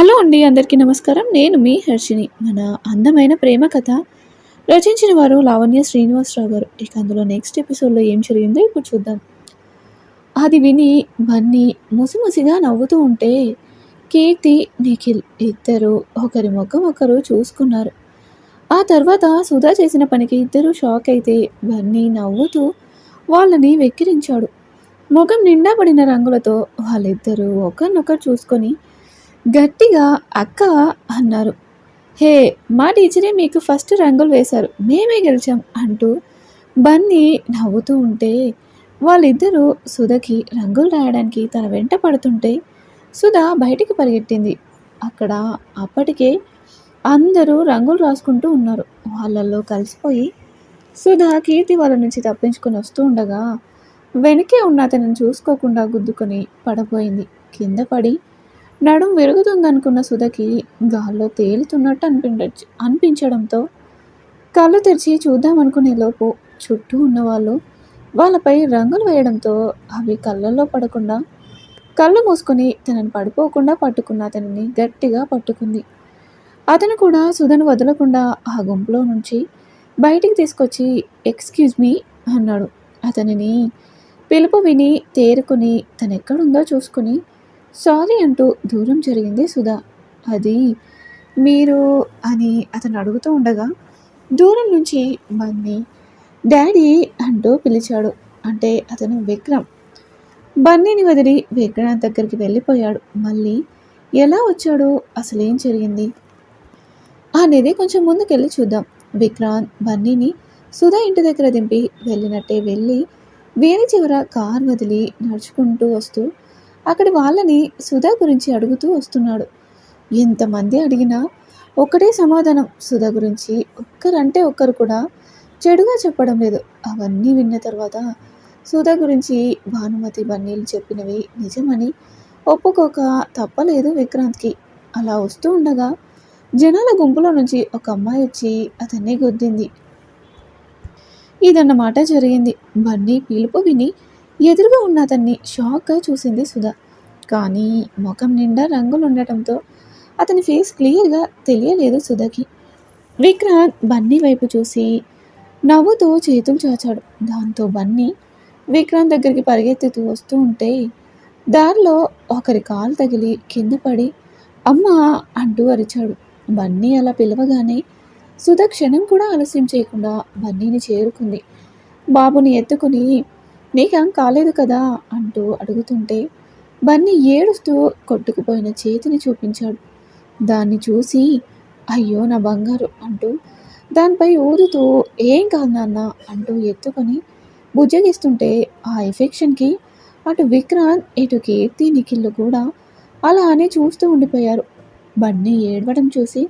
Hello అండి అందరికీ నమస్కారం. నేను మీ హర్షిని మన అందమైన ప్రేమ కథ రచించిన వారు లావణ్య శ్రీనివాసరావు గారు. ఇక అందులో నెక్స్ట్ ఎపిసోడ్లో ఏం జరిగిందో ఇప్పుడు చూద్దాం. అది విని బన్నీ ముసిముసిగా నవ్వుతూ ఉంటే కీర్తి నిఖిల్ ఇద్దరు ఒకరి ముఖం ఒకరు చూసుకున్నారు. ఆ తర్వాత సుధా చేసిన పనికి ఇద్దరు షాక్ అయితే బన్నీ నవ్వుతూ వాళ్ళని వెక్కిరించాడు. ముఖం నిండా పడిన రంగులతో వాళ్ళిద్దరూ ఒకరినొకరు చూసుకొని గట్టిగా అక్క అన్నారు. హే మా టీచరే మీకు ఫస్ట్ రంగులు వేశారు. మేమే గెలిచాం అంటూ బన్నీ నవ్వుతూ ఉంటే వాళ్ళిద్దరూ సుధకి రంగులు రాయడానికి తన వెంట పడుతుంటే సుధ బయటికి పరిగెట్టింది అక్కడ అప్పటికే అందరూ రంగులు రాసుకుంటూ ఉన్నారు. వాళ్ళల్లో కలిసిపోయి సుధ కీర్తి వాళ్ళ నుంచి తప్పించుకొని వస్తూ ఉండగా వెనకే ఉన్న అతనిని చూసుకోకుండా గుద్దుకొని పడపోయింది. కింద పడి నడుం విరుగుతుందనుకున్న సుధకి గాల్లో తేలుతున్నట్టు అనిపించ అనిపించడంతో కళ్ళు తెరిచి చూద్దామనుకునే లోపు చుట్టూ ఉన్నవాళ్ళు వాళ్ళపై రంగులు వేయడంతో అవి కళ్ళల్లో పడకుండా కళ్ళు మూసుకొని తనని పడిపోకుండా పట్టుకున్న అతనిని గట్టిగా పట్టుకుంది. అతను కూడా సుధను వదలకుండా ఆ గుంపులో నుంచి బయటికి తీసుకొచ్చి ఎక్స్క్యూజ్ మీ అన్నాడు. అతనిని పిలుపు విని తేరుకుని తనెక్కడుందో చూసుకుని సారీ అంటూ దూరం జరిగింది సుధా. అది మీరు అని అతను అడుగుతూ ఉండగా దూరం నుంచి బన్నీ డాడీ అంటూ పిలిచాడు. అంటే అతను విక్రమ్. బన్నీని వదిలి విక్రాంత్ దగ్గరికి వెళ్ళిపోయాడు. మళ్ళీ ఎలా వచ్చాడు? అసలు ఏం జరిగింది అనేది కొంచెం ముందుకెళ్ళి చూద్దాం. విక్రాంత్ బన్నీని సుధా ఇంటి దగ్గర దింపి వెళ్ళినట్టే వెళ్ళి వేరే చివర కార్ వదిలి నడుచుకుంటూ వస్తూ అక్కడి వాళ్ళని సుధా గురించి అడుగుతూ వస్తున్నాడు. ఎంతమంది అడిగినా ఒకటే సమాధానం. సుధా గురించి ఒక్కరంటే ఒక్కరు కూడా చెడుగా చెప్పడం లేదు. అవన్నీ విన్న తర్వాత సుధా గురించి భానుమతి బన్నీలు చెప్పినవి నిజమని ఒప్పుకోక తప్పలేదు విక్రాంత్కి. అలా వస్తూ ఉండగా జనాల గుంపులో నుంచి ఒక అమ్మాయి వచ్చి అతన్ని గుద్దింది. ఇదన్నమాట జరిగింది. బన్నీ పిలుపు విని ఎదురుగా ఉన్న అతన్ని షాక్గా చూసింది సుధా. కానీ ముఖం నిండా రంగులు ఉండటంతో అతని ఫేస్ క్లియర్గా తెలియలేదు సుధకి. విక్రాంత్ బన్నీ వైపు చూసి నవ్వుతూ చేతులు చాచాడు. దాంతో బన్నీ విక్రాంత్ దగ్గరికి పరిగెత్తుతూ వస్తూ ఉంటే దారిలో ఒకరి కాలు తగిలి కింద పడి అమ్మ అంటూ అరిచాడు. బన్నీ అలా పిలవగానే సుధ క్షణం కూడా ఆలస్యం చేయకుండా బన్నీని చేరుకుంది. బాబుని ఎత్తుకుని నీకేం? కాలేదు కదా? అంటూ అడుగుతుంటే బన్నీ ఏడుస్తూ కొట్టుకుపోయిన చేతిని చూపించాడు. దాన్ని చూసి అయ్యో నా బంగారు అంటూ దానిపై ఊదుతూ ఏం కాదు నాన్న అంటూ ఎత్తుకొని బుజ్జగిస్తుంటే ఆ ఎఫెక్షన్కి అటు విక్రాంత్ ఇటు కీర్తి నిఖిల్లు కూడా అలా అని చూస్తూ ఉండిపోయారు. బన్నీ ఏడవడం చూసి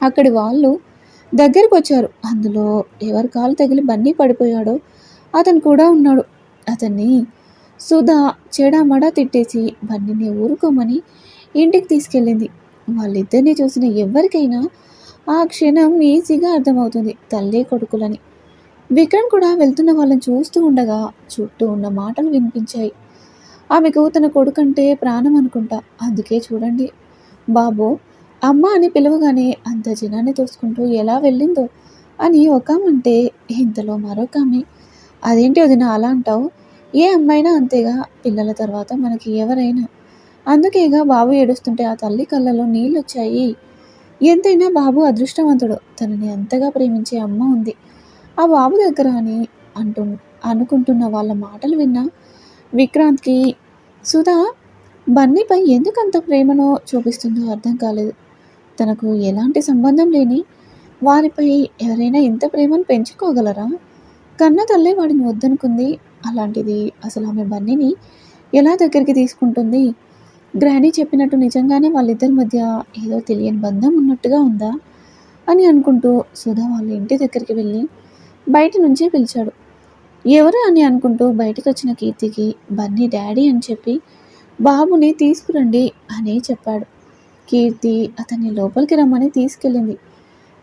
అక్కడి వాళ్ళు దగ్గరికి వచ్చారు అందులో ఎవరి కాలు తగిలి బన్నీ పడిపోయాడో అతను కూడా ఉన్నాడు. అతన్ని సుధా చెడామడా తిట్టేసి బండిని ఊరుకోమని ఇంటికి తీసుకెళ్ళింది. వాళ్ళిద్దరిని చూసిన ఎవరికైనా ఆ క్షణం ఈజీగా అర్థమవుతుంది తల్లి కొడుకులని. విక్రమ్ కూడా వెళ్తున్న వాళ్ళని చూస్తూ ఉండగా చుట్టూ ఉన్న మాటలు వినిపించాయి. ఆమెకు తన కొడుకంటే ప్రాణం అనుకుంటా. అందుకే చూడండి. బాబు అమ్మ అని పిలవగానే అంత జనాన్ని తోసుకుంటూ ఎలా వెళ్ళిందో అని ఒక అంటే ఇంతలో మరొక ఆమె అదేంటి వదిన అలా అంటావు? ఏ అమ్మాయినా అంతేగా పిల్లల తర్వాత మనకి ఎవరైనా. అందుకేగా బాబు ఏడుస్తుంటే ఆ తల్లి కళ్ళలో నీళ్ళు వచ్చాయి ఎంతైనా బాబు అదృష్టవంతుడు. తనని అంతగా ప్రేమించే అమ్మ ఉంది. ఆ బాబు దగ్గర అని అంటు అనుకుంటున్న వాళ్ళ మాటలు విన్నా విక్రాంత్కి సుధా బన్నీపై ఎందుకు అంత ప్రేమను చూపిస్తుందో అర్థం కాలేదు. తనకు ఎలాంటి సంబంధం లేని వారిపై ఎవరైనా ఇంత ప్రేమను పెంచుకోగలరా? కన్న తల్లే వాడిని వద్దనుకుంది. అలాంటిది అసలు ఆమె బన్నీని ఎలా దగ్గరికి తీసుకుంటుంది? గ్రానీ చెప్పినట్టు నిజంగానే వాళ్ళిద్దరి మధ్య ఏదో తెలియని బంధం ఉన్నట్టుగా ఉందా? అని అనుకుంటూ సుధా వాళ్ళ ఇంటి దగ్గరికి వెళ్ళి బయట నుంచే పిలిచాడు. ఎవరు అని అనుకుంటూ బయటకు వచ్చిన కీర్తికి బన్నీ డాడీ అని చెప్పి బాబుని తీసుకురండి అని చెప్పాడు. కీర్తి అతన్ని లోపలికి రమ్మని తీసుకెళ్ళింది.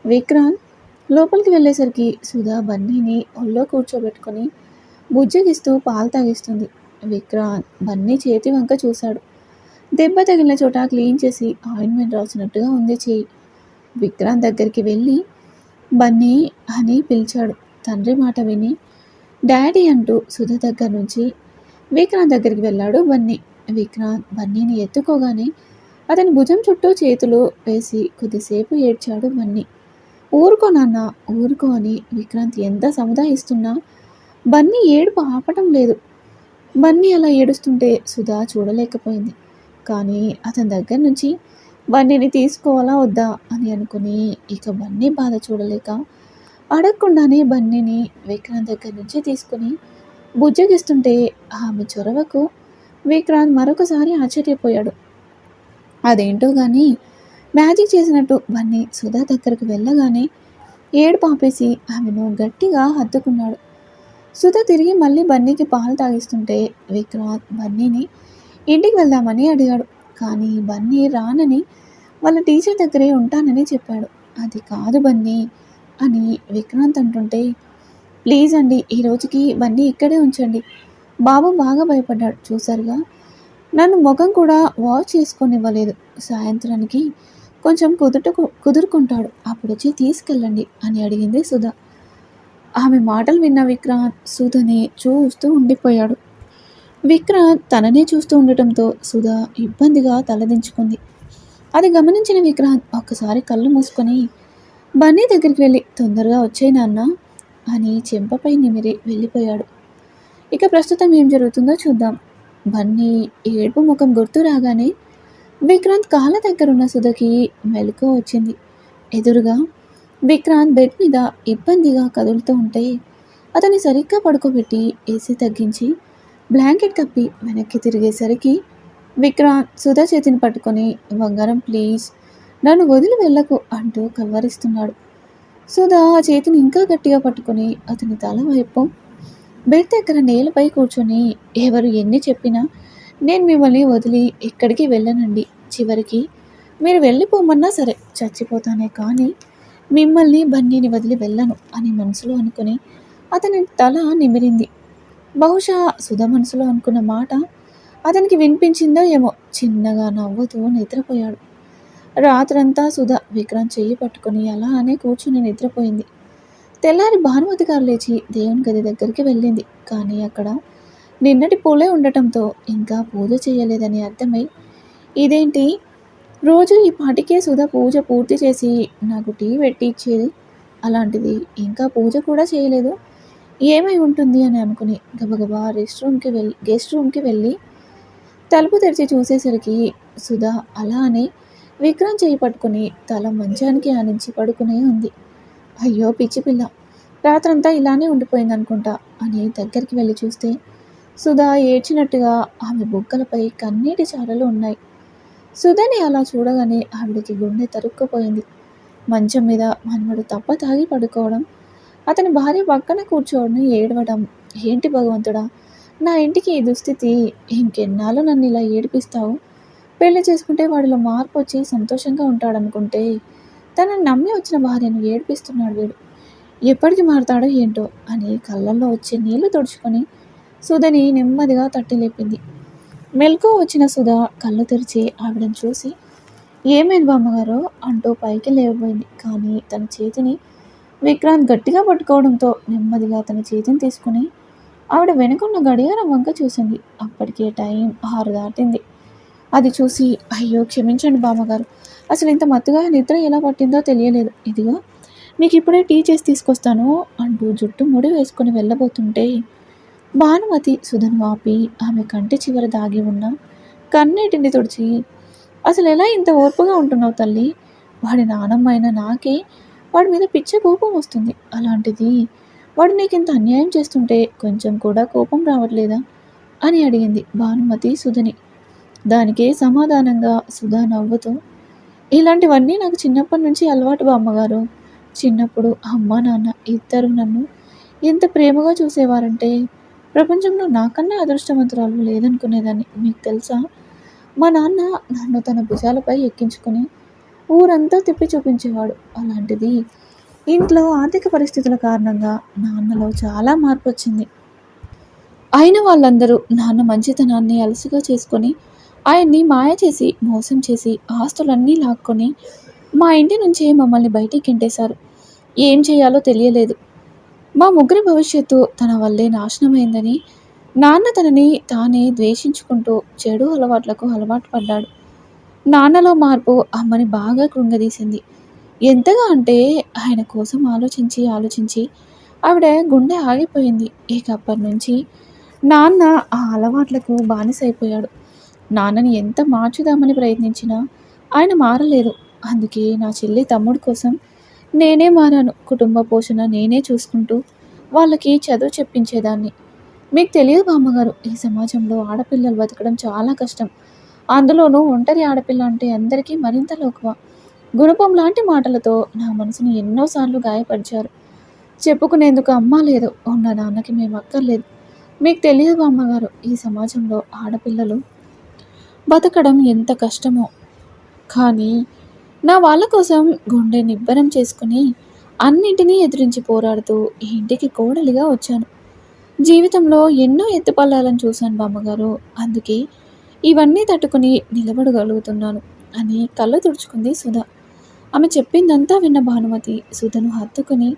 విక్రాంత్ లోపలికి వెళ్ళేసరికి సుధా బన్నీని ఒళ్ళో కూర్చోబెట్టుకొని బుజ్జగిస్తూ పాలు తాగిస్తుంది. విక్రాంత్ బన్నీ చేతి వంక చూశాడు. దెబ్బ తగిలిన చోట క్లీన్ చేసి ఆయింట్మెంట్ రాసినట్టుగా ఉంది చేయి. విక్రాంత్ దగ్గరికి వెళ్ళి బన్నీ అని పిలిచాడు. తండ్రి మాట విని డాడీ అంటూ సుధ దగ్గర నుంచి విక్రాంత్ దగ్గరికి వెళ్ళాడు బన్నీ. విక్రాంత్ బన్నీని ఎత్తుకోగానే అతని భుజం చుట్టూ చేతులు వేసి కొద్దిసేపు ఏడ్చాడు బన్నీ. ఊరుకో నాన్న ఊరుకో అని విక్రాంత్ ఎంత సముదాయిస్తున్నా బన్నీ ఏడుపు ఆపటం లేదు. బన్నీ అలా ఏడుస్తుంటే సుధా చూడలేకపోయింది. కానీ అతని దగ్గర నుంచి బన్నీని తీసుకోవాలా వద్దా అని అనుకుని ఇక బన్నీ బాధ చూడలేక అడగకుండానే బన్నీని విక్రాంత్ దగ్గర నుంచి తీసుకుని బుజ్జగిస్తుంటే ఆమె చొరవకు విక్రాంత్ మరొకసారి ఆశ్చర్యపోయాడు. అదేంటో కానీ మ్యాజిక్ చేసినట్టు బన్నీ సుధా దగ్గరకు వెళ్ళగానే ఏడు పాపేసి ఆమెను గట్టిగా హత్తుకున్నాడు. సుధా తిరిగి మళ్ళీ బన్నీకి పాలు తాగిస్తుంటే విక్రాంత్ బన్నీని ఇంటికి వెళ్దామని అడిగాడు. కానీ బన్నీ రానని వాళ్ళ టీచర్ దగ్గరే ఉంటానని చెప్పాడు. అది కాదు బన్నీ అని విక్రాంత్ అంటుంటే ప్లీజ్ అండి ఈ రోజుకి బన్నీ ఇక్కడే ఉంచండి. బాబు బాగా భయపడ్డాడు. చూసారుగా నన్ను ముఖం కూడా వాష్ చేసుకొనివ్వలేదు. సాయంత్రానికి కొంచెం కుదుట కుదురుకుంటాడు. అప్పుడు వచ్చి తీసుకెళ్ళండి అని అడిగింది సుధా. ఆమె మాటలు విన్న విక్రాంత్ సుధని చూస్తూ ఉండిపోయాడు. విక్రాంత్ తననే చూస్తూ ఉండటంతో సుధా ఇబ్బందిగా తలదించుకుంది. అది గమనించిన విక్రాంత్ ఒక్కసారి కళ్ళు మూసుకొని బన్నీ దగ్గరికి వెళ్ళి తొందరగా వచ్చే నాన్న అని చెంపపై నిమిరి వెళ్ళిపోయాడు. ఇక ప్రస్తుతం ఏం జరుగుతుందో చూద్దాం. బన్నీ ఏడుపు ముఖం గుర్తు రాగానే విక్రాంత్ కాళ్ళ దగ్గరున్న సుధకి మెలకు వచ్చింది. ఎదురుగా విక్రాంత్ బెడ్ మీద ఇబ్బందిగా కదులుతూ ఉంటే అతన్ని సరిగ్గా పడుకోబెట్టి ఏసీ తగ్గించి బ్లాంకెట్ కప్పి వెనక్కి తిరిగేసరికి విక్రాంత్ సుధా చేతిని పట్టుకొని బంగారం ప్లీజ్ నన్ను వదిలి వెళ్ళకు అంటూ కవ్వరిస్తున్నాడు సుధా ఆ చేతిని ఇంకా గట్టిగా పట్టుకొని అతని తల వైపు బెడ్ దగ్గర నేలపై కూర్చొని ఎవరు ఎన్ని చెప్పినా నేను మిమ్మల్ని వదిలి ఎక్కడికి వెళ్ళనండి. చివరికి మీరు వెళ్ళిపోమన్నా సరే చచ్చిపోతానే కానీ మిమ్మల్ని బన్నీని వదిలి వెళ్ళను అని మనసులో అనుకుని అతని తల నిమిరింది. బహుశా సుధ మనసులో అనుకున్న మాట అతనికి వినిపించిందో ఏమో చిన్నగా నవ్వుతూ నిద్రపోయాడు. రాత్రంతా సుధ విక్రాంత్ చెయ్యి పట్టుకుని అలానే కూర్చుని నిద్రపోయింది. తెల్లారి భానుమతి గారు లేచి దేవుని గది దగ్గరికి వెళ్ళింది. కానీ అక్కడ నిన్నటి పూలే ఉండటంతో ఇంకా పూజ చేయలేదని అర్థమై ఇదేంటి? రోజు ఈ పాటికే సుధా పూజ పూర్తి చేసి నాకు టీ పెట్టి ఇచ్చేది? అలాంటిది ఇంకా పూజ కూడా చేయలేదు? ఏమై ఉంటుంది? అని అనుకుని గబగబా రెస్ట్ రూమ్కి వెళ్ళి గెస్ట్ రూమ్కి వెళ్ళి తలుపు తెరిచి చూసేసరికి సుధా అలానే విక్రమ్ చేయి పట్టుకుని తల మంచానికి ఆనించి పడుకునే ఉంది. అయ్యో పిచ్చి పిల్ల! రాత్రంతా ఇలానే ఉండిపోయింది అనుకుంటా అని దగ్గరికి వెళ్ళి చూస్తే సుధా ఏడ్చినట్టుగా ఆమె బుగ్గలపై కన్నీటి చారలు ఉన్నాయి. సుధని అలా చూడగానే ఆవిడకి గుండె తరుక్కుపోయింది. మంచం మీద మనవడు తప్ప తాగి పడుకోవడం అతని భార్య పక్కన కూర్చోవడం ఏడవడం ఏంటి భగవంతుడా నా ఇంటికి ఈ దుస్థితి ఇంకెన్నాళ్ళు నన్ను ఇలా ఏడిపిస్తావు? పెళ్ళి చేసుకుంటే వాడిలో మార్పు వచ్చి సంతోషంగా ఉంటాడనుకుంటే తనని నమ్మి వచ్చిన భార్యను ఏడిపిస్తున్నాడు వీడు. ఎప్పటికి మారుతాడో ఏంటో అని కళ్ళల్లో వచ్చే నీళ్ళు తుడుచుకొని సుధని నెమ్మదిగా తట్టి లేపింది మెలకు వచ్చిన సుధ కళ్ళు తెరిచి ఆవిడని చూసి ఏమైంది బామ్మగారు? అంటూ పైకి లేవబోయింది. కానీ తన చేతిని విక్రాంత్ గట్టిగా పట్టుకోవడంతో నెమ్మదిగా తన చేతిని తీసుకుని ఆవిడ వెనుకున్న గడియారం వంక చూసింది. అప్పటికే టైం ఆరు దాటింది. అది చూసి అయ్యో క్షమించండి బామ్మగారు. అసలు ఇంత మత్తుగా నిద్ర ఎలా పట్టిందో తెలియలేదు. ఇదిగో మీకు ఇప్పుడే టీ చేసి తీసుకొస్తాను అంటూ జుట్టు ముడి వేసుకుని వెళ్ళబోతుంటే భానుమతి సుధను ఆపి ఆమె కంటి చివర దాగి ఉన్న కన్నీటిని తుడిచి అసలు ఎలా ఇంత ఓర్పుగా ఉంటున్నావు తల్లి? వాడి నానమ్మైన నాకే వాడి మీద పిచ్చ కోపం వస్తుంది. అలాంటిది వాడు నీకు ఇంత అన్యాయం చేస్తుంటే కొంచెం కూడా కోపం రావట్లేదా? అని అడిగింది భానుమతి సుధని. దానికే సమాధానంగా సుధా నవ్వుతూ ఇలాంటివన్నీ నాకు చిన్నప్పటి నుంచి అలవాటు బామ్మగారు. చిన్నప్పుడు అమ్మ నాన్న ఇద్దరు నన్ను ఎంత ప్రేమగా చూసేవారంటే ప్రపంచంలో నాకన్నా అదృష్టవంతురాలు లేదనుకునేదాన్ని. మీకు తెలుసా? మా నాన్న నన్ను తన భుజాలపై ఎక్కించుకొని ఊరంతా తిప్పి చూపించేవాడు. అలాంటిది ఇంట్లో ఆర్థిక పరిస్థితుల కారణంగా నాన్నలో చాలా మార్పు వచ్చింది అయిన వాళ్ళందరూ నాన్న మంచితనాన్ని అలసిగా చేసుకొని ఆయన్ని మాయ చేసి మోసం చేసి ఆస్తులన్నీ లాక్కొని మా ఇంటి నుంచి మమ్మల్ని బయటికి గింటేశారు ఏం చేయాలో తెలియలేదు. మా ముగ్గురి భవిష్యత్తు తన వల్లే నాశనమైందని నాన్న తనని తానే ద్వేషించుకుంటూ చెడు అలవాట్లకు అలవాటు పడ్డాడు. నాన్నలో మార్పు అమ్మని బాగా కృంగదీసింది. ఎంతగా అంటే ఆయన కోసం ఆలోచించి ఆలోచించి ఆవిడ గుండె ఆగిపోయింది. ఇక అప్పటి నుంచి నాన్న ఆ అలవాట్లకు బానిసైపోయాడు. నాన్నని ఎంత మార్చుదామని ప్రయత్నించినా ఆయన మారలేదు. అందుకే నా చెల్లి తమ్ముడు కోసం నేనే మారాను. కుటుంబ పోషణ నేనే చూసుకుంటూ వాళ్ళకి చదువు చెప్పించేదాన్ని. మీకు తెలియదు బామ్మగారు ఈ సమాజంలో ఆడపిల్లలు బతకడం చాలా కష్టం. అందులోనూ ఒంటరి ఆడపిల్ల అంటే అందరికీ మరింత లోకువ. గుణపం లాంటి మాటలతో నా మనసుని ఎన్నోసార్లు గాయపరిచారు. చెప్పుకునేందుకు అమ్మ లేదు ఉన్న నాన్నకి మేము అక్కర్లేదు. మీకు తెలియదు బామ్మగారు ఈ సమాజంలో ఆడపిల్లలు బతకడం ఎంత కష్టమో. కానీ నా వాళ్ళ కోసం గుండె నిబ్బరం చేసుకుని అన్నింటినీ ఎదిరించి పోరాడుతూ ఈ ఇంటికి కోడలిగా వచ్చాను. జీవితంలో ఎన్నో ఎత్తుపల్లాలను చూశాను బామ్మగారు. అందుకే ఇవన్నీ తట్టుకుని నిలబడగలుగుతున్నాను అని కళ్ళు తుడుచుకుంది సుధా. ఆమె చెప్పిందంతా విన్న భానుమతి సుధను హత్తుకుని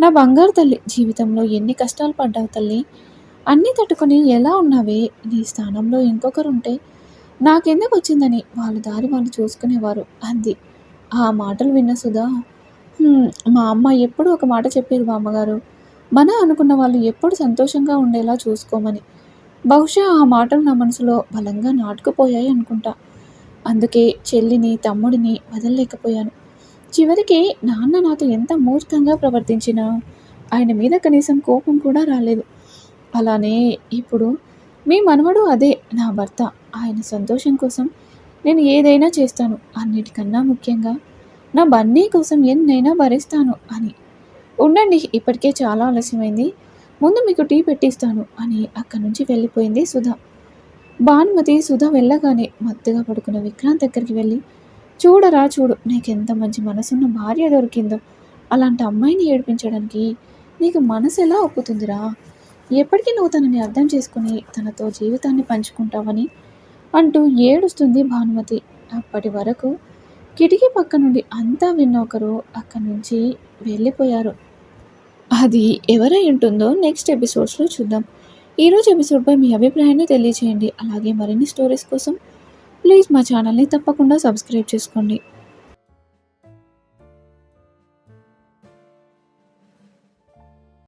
నా బంగారు తల్లి జీవితంలో ఎన్ని కష్టాలు పడ్డావు తల్లి? అన్నీ తట్టుకుని ఎలా ఉన్నావే? నీ స్థానంలో ఇంకొకరుంటే నాకెందుకు వచ్చిందని వాళ్ళు దారి వాళ్ళు చూసుకునేవారు అంది. ఆ మాటలు విన్న సుధా మా అమ్మ ఎప్పుడూ ఒక మాట చెప్పేది మా అమ్మగారు మన అనుకున్న వాళ్ళు ఎప్పుడు సంతోషంగా ఉండేలా చూసుకోమని. బహుశా ఆ మాటలు నా మనసులో బలంగా నాటుకుపోయాయి అనుకుంటా. అందుకే చెల్లిని తమ్ముడిని వదలలేకపోయాను. చివరికి నాన్న నాతో ఎంత మూర్ఖంగా ప్రవర్తించినా ఆయన మీద కనీసం కోపం కూడా రాలేదు. అలానే ఇప్పుడు మీ మనవడు అదే నా భర్త. ఆయన సంతోషం కోసం నేను ఏదైనా చేస్తాను. అన్నిటికన్నా ముఖ్యంగా నా బన్నీ కోసం ఎన్నైనా భరిస్తాను అని. ఉండండి ఇప్పటికే చాలా ఆలస్యమైంది. ముందు మీకు టీ పెట్టిస్తాను అని అక్కడి నుంచి వెళ్ళిపోయింది సుధా. భానుమతి సుధా వెళ్ళగానే మత్తుగా పడుకున్న విక్రాంత్ దగ్గరికి వెళ్ళి చూడరా చూడు నీకెంత మంచి మనసున్న భార్య దొరికిందో. అలాంటి అమ్మాయిని ఏడిపించడానికి నీకు మనసు ఎలా ఒప్పుతుందిరా? ఎప్పటికీ నువ్వు తనని అర్థం చేసుకుని తనతో జీవితాన్ని పంచుకుంటావని అంటూ ఏడుస్తుంది భానుమతి. అప్పటి వరకు కిటికీ పక్క నుండి అంతా విన్న ఒకరు అక్కడి నుంచి వెళ్ళిపోయారు. అది ఎవరై ఉంటుందో నెక్స్ట్ ఎపిసోడ్స్లో చూద్దాం. ఈరోజు ఎపిసోడ్పై మీ అభిప్రాయాన్ని తెలియజేయండి అలాగే మరిన్ని స్టోరీస్ కోసం ప్లీజ్ మా ఛానల్ని తప్పకుండా సబ్స్క్రైబ్ చేసుకోండి.